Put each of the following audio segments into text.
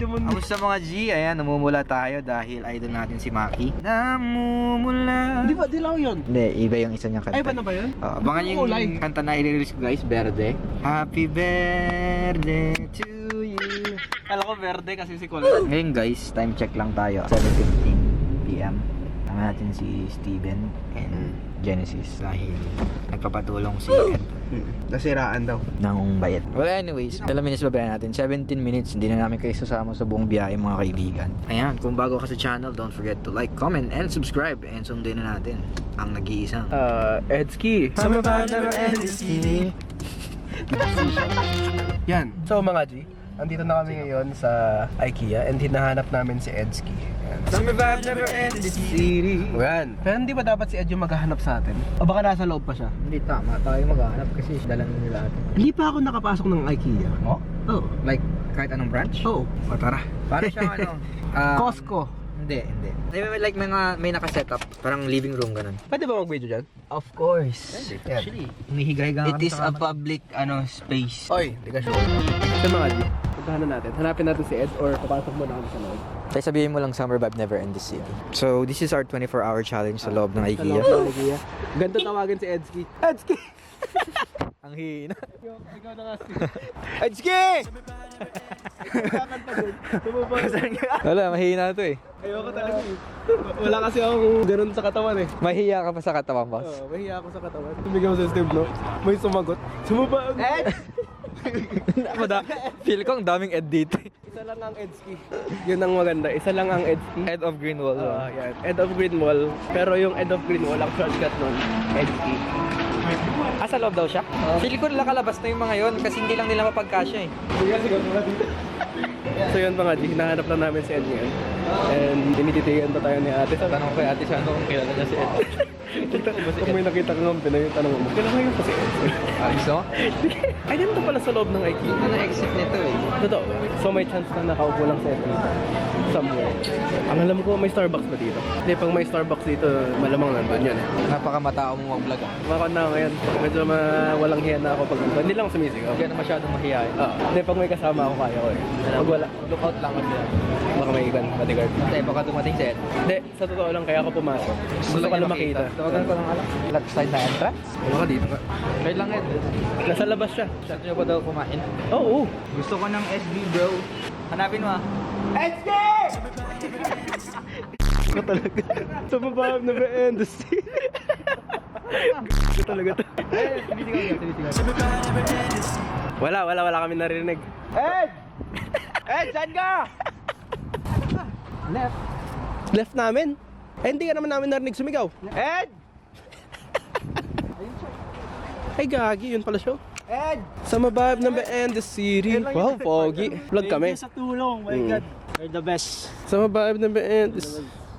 Kamusta mga G? Ayan, namumula tayo dahil idol natin si Maki. Namumula. Di ba, di lang yun? Hindi, iba yung isa niyang kanta. Ay, ba na ba yun? Oh, abangan niyo Kulay. yung kanta na i-release ko guys, Verde. Happy birthday to you. Kala ko verde kasi si Kulay. Ngayon guys, time check lang tayo. 7.15 p.m. Natin si Steven and Genesis dahil nagpapatulong si Ed Nasiraan daw. ng bayad. Well anyways, ilang minutes ba ba natin? 17 minutes, hindi na namin kayo sasama sa buong biyahe mga kaibigan. Ayan, kung bago ka sa channel, don't forget to like, comment, and subscribe. And sundin na natin ang nag-iisang. Uh, Edski. Yan. So mga G, andito na kami ngayon sa IKEA and hinahanap namin si Edski. Summer vibe never ends, city. Yan. Pero hindi ba dapat si Ed yung maghahanap sa atin? O baka nasa loob pa siya? Hindi tama, tayo maghahanap kasi dala na nila atin. Hindi pa ako nakapasok ng IKEA. Oh? Oh. Like, kahit anong branch? Oo. O tara. Para siyang ano? um, Costco. Hindi, hindi. May, may, like, mga, may naka-setup. Parang living room, ganun. Pwede ba mag-video dyan? Of course. Actually, Hinihiga-higa It is a public ano space. Oy, di ka sure. Sa mga puntahan na natin. Hanapin natin si Ed or papasok mo na kami sa loob. Tay sabihin mo lang summer vibe never end this city. So, this is our 24 hour challenge sa loob ng Sa IKEA. loob ng IKEA. Ganito tawagin si Edski. Edski! Ang hina. Ikaw na nga si... Edski! Kakanta dun. Tumubang. Wala, mahina to eh. Ayoko talaga eh. Wala kasi akong ganun sa katawan eh. Mahiya ka pa sa katawan, boss. Oo, mahiya ako sa katawan. Tumigaw sa Steve, no? May sumagot. Sumaba! Ed! Mada, feel ko ang daming Ed dito. Isa lang ang Edski. Yun ang maganda. Isa lang ang Edski. Ed of Greenwall. Oo, yan. Ed of Green Wall. Pero yung Ed of Green Wall, ang shortcut nun, Edski. Ah, sa loob daw siya? Feel ko nakalabas na yung mga yon kasi hindi lang nila mapagkasya eh. Sige, sige, dito. so yun mga G, hinahanap lang namin si Ed ngayon. And tinititigan pa tayo ni ate. Sa Tanong ko kay ate siya kung kilala niya si Ed. Kung may nakita kang Pinoy, yung tanong mo, kailan ngayon pa si Ed? Ah, gusto? Ay, ganito pala sa loob ng IKEA. Ano exit nito eh? Totoo. So may chance na nakaupo lang sa Ed somewhere. Ang alam ko, may Starbucks ba dito? Hindi, pag may Starbucks dito, malamang nandun yun eh. Napakamatao mo mag-vlog ah. Makakon na ako ngayon. Medyo ma- walang hiya na ako pag Hindi lang ako sumisigaw. Hindi ka na masyadong mahihayin. Oo. Hindi, pag may kasama ako, kaya ko eh. Pag wala, Lookout lang kasi baka may iban, bodyguard. Kasi baka dumating si Ed. Hindi, sa totoo lang, kaya ako pumasok. Gusto ko lang makita. Tawagan ko lang alam. Left side na entrance? Baka dito ka. Kaya lang Ed. Nasa labas siya. Gusto niyo ba daw kumain? Oo. Gusto ko ng SB bro. Hanapin mo ah. Ito talaga. Sa mabahab na ba industry? Ito talaga to. Wala, wala, wala kami narinig. Ed! Ed, saan ka? Left. Left namin? Eh, hindi ka naman namin narinig sumigaw. Ed! Ay, gagi, yun pala siya. Ed! Sa mabahab na ba the city? Wow, pogi. Vlog kami. sa tulong, my Mm. God. You're the best. Sa mabahab na ba the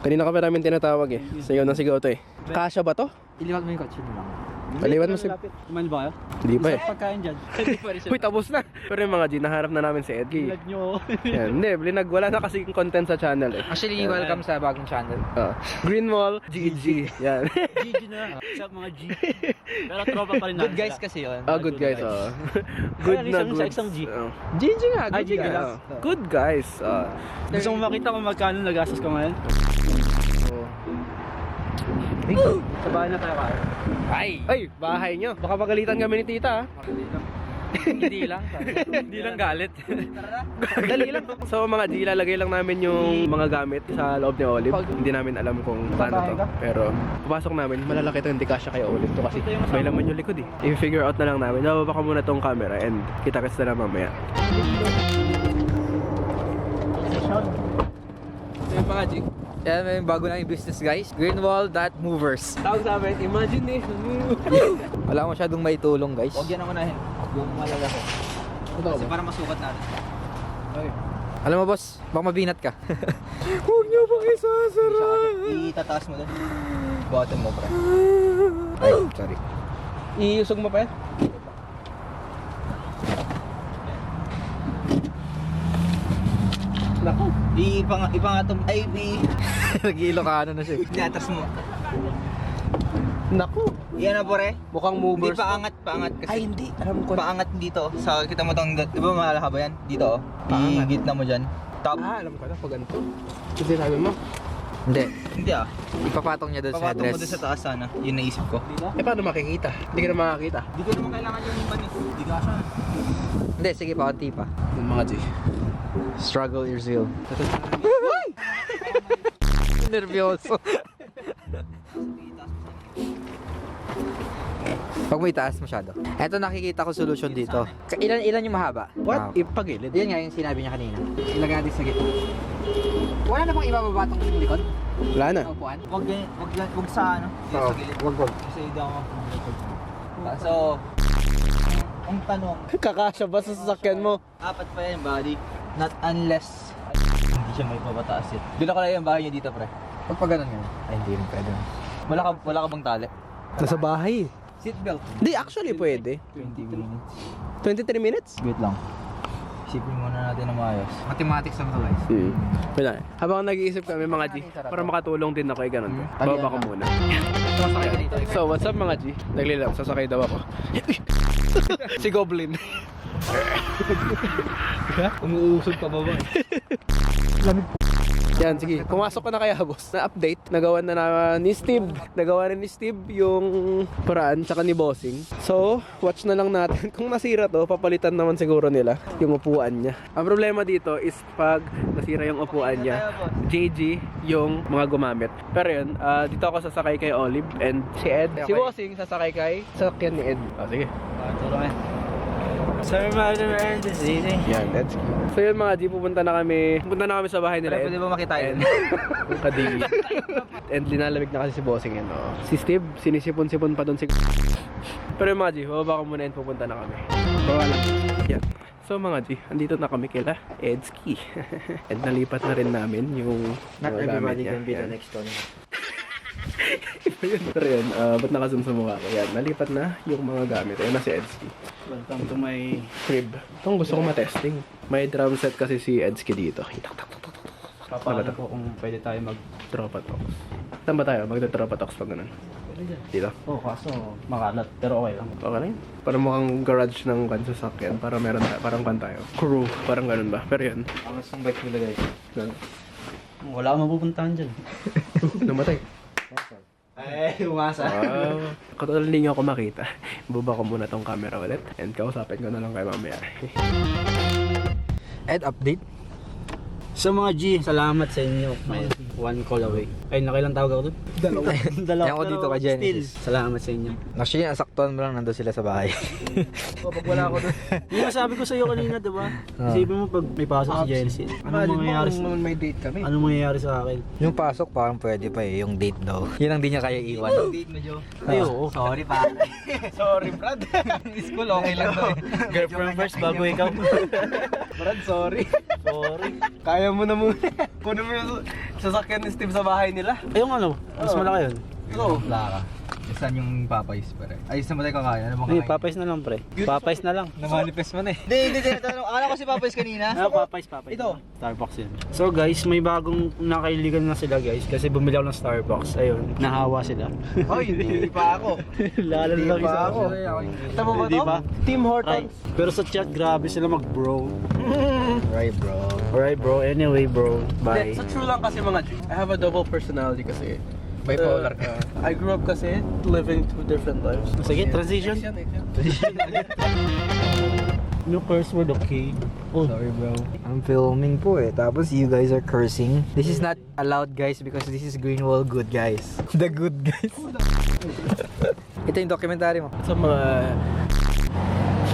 Kanina ka pa namin tinatawag eh. Sigaw na sigaw to eh. Kasha ba to? Iliwag mo yung kotse mo lang. Paliwan mo si... Kumain ba kayo? Hindi pa eh. Pagkain dyan. Uy, tapos na. Pero yung mga G, naharap na namin si Edgy. Vlog nyo. Yan, hindi, linag, wala na kasi content sa channel eh. Actually, welcome sa bagong channel. Uh, Green Mall, GG. Yan. GG na. Sa mga G. Pero tropa pa rin Good guys kasi yun. oh, good guys. Oh. Good Ay, na isang- good. isang G. Oh. GG nga, Ay, good GG guys. lang. Oh. Good guys. Oh. Gusto mo makita kung magkano nagastos ko ngayon? Sa bahay na tayo kayo. Ay! Ay, bahay nyo. Baka pagalitan kami ni tita. ah. Hindi lang. Hindi lang galit. Dali lang. So mga G, ilalagay lang namin yung mga gamit sa loob ni Olive. Hindi namin alam kung paano to. Pero papasok namin, malalaki to, hindi kasya kay Olive to kasi may laman yung likod eh. I-figure out na lang namin. Nababa ko muna tong camera and kita-kits na lang mamaya. So yung mga G. Yan, may bago na yung business guys. Greenwall.movers. Tawag sa amin, imagination. Wala masyadong may tulong guys. Huwag yan ang unahin. Yung malalaki. Kasi para masukat natin. Alam mo boss, baka mabinat ka. Huwag niyo pang isasara. Itataas mo doon. Bottom mo, pre. Ay, sorry. Iusog mo pa yan? Naku. Ipang, ipangatong, ay, i, Nag-Ilocano na siya. iatras mo. Naku. Yan na, pre. Mukhang Hindi, movers. paangat, paangat kasi. Ay, hindi. Alam ko. Paangat dito. Sa, kita mo tong, di ba malahaba yan? Dito, oh. Paangat. Igit na mo dyan. Top. Ah, alam ko na. Pag ganito. Kasi sabi mo. Hindi. Hindi ah. Ipapatong niya doon sa Papatong mo doon sa taas sana. Yun naisip ko. Eh, paano makikita? Hindi ka na makakita. Hindi ko naman kailangan yung manis. Hindi ka siya. Hindi, sige pa, konti pa. Yung mga G. Struggle is real. Nervyoso. Pag may taas masyado. Eto nakikita ko solution dito. Ilan ilan yung mahaba? What? Ah. Ipagilid. Yan nga yung sinabi niya kanina. Ilagay natin sa gitna. Wala na bang ibababa tong likod? Wala na. Upuan? Wag yan, wag wag sa ano. Sa gilid. Wag wag. Kasi hindi ako makapagod. So, ang tanong, Kakasya ba sa sasakyan mo? apat pa yan body. Not unless hindi siya may papataas yun. Dito ka lang yung bahay niyo dito, pre. Pag pa ganun nga. Ay, hindi rin pwede. Wala ka, wala ka bang tali? Nasa bahay. Seatbelt. Hindi, actually pwede. 20 minutes. 23 minutes? Wait lang. Isipin muna natin na maayos. Mathematics lang to guys. Hmm. Wala. Habang nag-iisip kami mga G, para makatulong din ako eh, ganun. Hmm. Bababa ko muna. So, what's up mga G? Naglilang, sasakay daw ako. si Goblin. Umuusog pa baba. Yan, sige. Pumasok ka na kaya, boss. Na-update. Nagawa na na ni Steve. Nagawa na ni Steve yung paraan, tsaka ni Bossing. So, watch na lang natin. Kung nasira to, papalitan naman siguro nila yung upuan niya. Ang problema dito is pag nasira yung upuan niya, JG yung mga gumamit. Pero yun, ah, dito ako sasakay kay Olive and si Ed. Si Okay. Bossing sasakay kay sasakyan ni Ed. Oh, sige. Tulungan. Sir, and this easy. Yan, let's go. So yun mga G, pupunta na kami. Pupunta na kami sa bahay nila. Pwede ba makita yun? Kadiri. And linalamig na kasi si Bossing yan. Oh. Si Steve, sinisipon-sipon pa doon si... Pero mga G, bababa ko muna and pupunta na kami. Bawa lang. Yan. So mga G, andito na kami kila Edski. and nalipat na rin namin yung Not everybody can be the next one. Iba yun. Pero yun, uh, ba't nakasum sa mukha ko? Yan, nalipat na yung mga gamit. Ayun na si Edski. Welcome to my... Crib. Itong gusto ko matesting. May drum set kasi si Edski dito. Papaalam ko kung pwede tayo mag... Tropa talks. Saan ba tayo? Magda-tropa talks pag ganun. Dito. Oh, kaso makalat. Pero okay lang. Okay lang. Parang mukhang garage ng van sa sakyan. Para meron tayo. Parang kan tayo. Crew. Parang ganun ba? Pero yun. Angas ng bike nila guys. Wala kang mapupuntahan dyan. Namatay. Ay, umasa. Wow. Katulad hindi nyo ako makita. Baba ko muna tong camera ulit. And kausapin ko na lang kayo mamaya. Ed, update? So mga G, salamat sa inyo. One call away. Ay, nakailang tawag ako doon? Dalawa. Dalawa. Yan ako dito ka, Genesis. Still, salamat sa inyo. Actually, nasaktuhan mo lang nandun sila sa bahay. Pag wala ako doon. Yung sabi ko sa iyo kanina, di ba? Ah. Isipin mo pag may pasok si Genesis. Ano mangyayari sa... may date kami? Ano mangyayari sa akin? yung pasok parang pwede pa eh, yung date daw. Yun ang di niya kaya iwan. Date mo, Joe. Ay, oo. Sorry, pare. Sorry, Brad. School, okay lang to. Girlfriend first bago ikaw. Brad, sorry. Sorry. Kaya mo na muna. Kunin mo yung sasakyan ni Steve sa bahay nila. Ay, yung ano? Mas Oo. malaki yun. Oo. Wala ka. Saan yung papayos, pare? Ayos naman tayo kakain. Ano bang Hindi, kakain? papayos na lang, pre. Papayos na lang. Na-manifest mo na eh. Hindi, hindi, hindi. Akala ko si Papayos kanina. Ah, papayos, papayos. Ito. Starbucks yun. So guys, may bagong nakailigan na sila guys kasi bumili ako ng Starbucks. Ayun, nahawa sila. Hoy, hindi pa ako. Lalo Hindi lang pa isa. ako. Tama ba Hindi to? ba? Tim Ay, Hortons. pero sa chat, grabe sila mag-bro. Right, bro. Alright bro, anyway bro, bye. Hindi, Sa true lang kasi mga G, I have a double personality kasi. Bipolar ka. Uh, I grew up kasi living two different lives. Sige, transition. No curse word, okay? Oh, Sorry, bro. I'm filming po eh. Tapos you guys are cursing. This is not allowed guys because this is Greenwall good guys. The good guys. Ito yung documentary mo. Sa mga...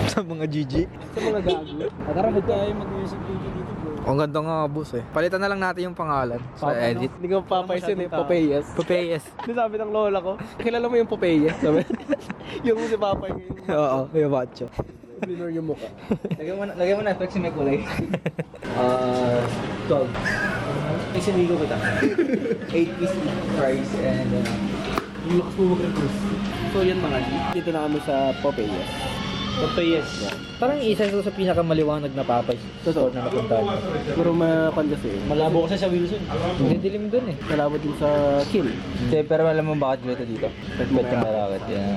Sa mga GG. Sa mga gago. tara, tayo mag-music? Ang ganda nga boss eh. Palitan na lang natin yung pangalan sa edit. Hindi ko papayos yun eh, Popeyes. Popeyes. Hindi sabi ng lola ko, kilala mo yung Popeyes? Sabi, yung si Papay yung Oo, yung macho. blur yung mukha. Lagyan mo na, lagyan mo na, flex may kulay. Ah, 12. Ay, sinigo kita. 8 piece fries and uh, Yung lakas mo mag-reproof. So yan mga dito na kami sa Popeyes. Papayas. Parang isa ito sa pinakamaliwanag na papay. Totoo. na napuntahan ko. Puro makon kasi. Malabo kasi sa Wilson. Hindi dilim dun eh. Malabo din sa kill. Hindi, pero alam mo bakit dito dito? Bet ka marakit yan.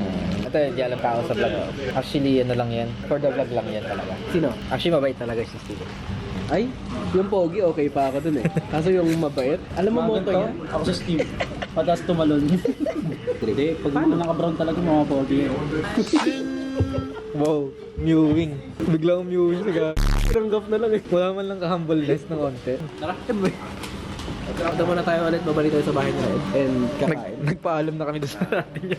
Ito, hindi alam tao sa vlog. Actually, ano lang yan. For the vlog lang yan talaga. Sino? Actually, mabait talaga si Steve. Ay, yung pogi okay pa ako dun eh. Kaso yung mabait, alam mo moto niya? Ako sa Steam. Patas tumalon. Hindi, pag mga naka-brown talaga mga pogi. Wow, mewing. Biglang mewing siya. Ranggap na lang eh. Wala man lang ka-humbleness ng konti. Ito muna tayo ulit, babalik tayo sa bahay nila and kakain. Nagpaalam na kami doon sa natin niya.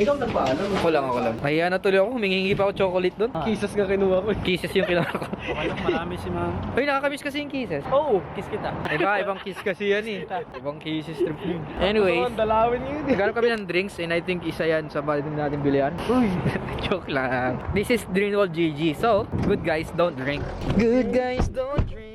Ikaw nagpaalam. Ako lang, ako lang. Nahiya na tuloy ako, humingi pa ako chocolate doon. Kisses ka kinuha ko. Kisses yung kinuha ko. Marami si ma'am. Uy, nakakamiss kasi yung kisses. Oo, oh, kiss kita. Iba, ibang kiss kasi yan eh. Ibang kisses trip yun. Anyways, Ang dalawin yun eh. naghanap kami ng drinks and I think isa yan sa pwede natin bilihan. Uy, joke lang. This is Dreamworld GG. So, good guys, don't drink. Good guys, don't drink.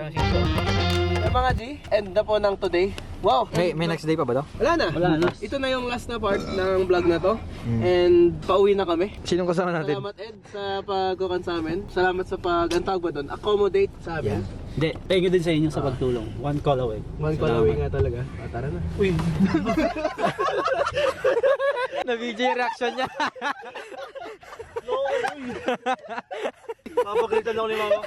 Eh, mga G, end na po ng today. Wow! May, may next day pa ba to? Wala na. Wala na. Ito na yung last na part ng vlog na to. And pauwi na kami. Sinong kasama natin? Salamat Ed sa pagkukan sa amin. Salamat sa pag, ang tawag ba doon? Accommodate sa amin. Hindi, thank you din sa inyo sa pagtulong. One call away. One call away nga talaga. Ah, tara na. Uy, yung reaction niya. papakita na ako ni mama.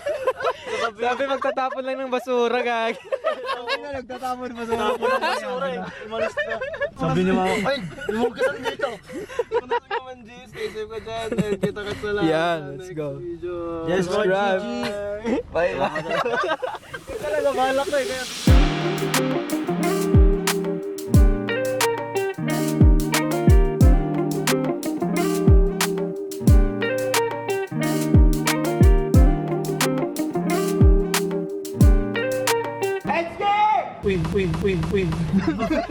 Sabi magtatapon lang ng basura, gag. Tapon ng basura eh. Umalis na. Sabi ni mama, ay, lang dito. Kung nasa ka man G, stay safe ka dyan. Kita ka sa lahat. Yan, sa let's go. Yes, Subscribe. Bye, bye. Talaga, balak ko eh. Kaya we, we, we.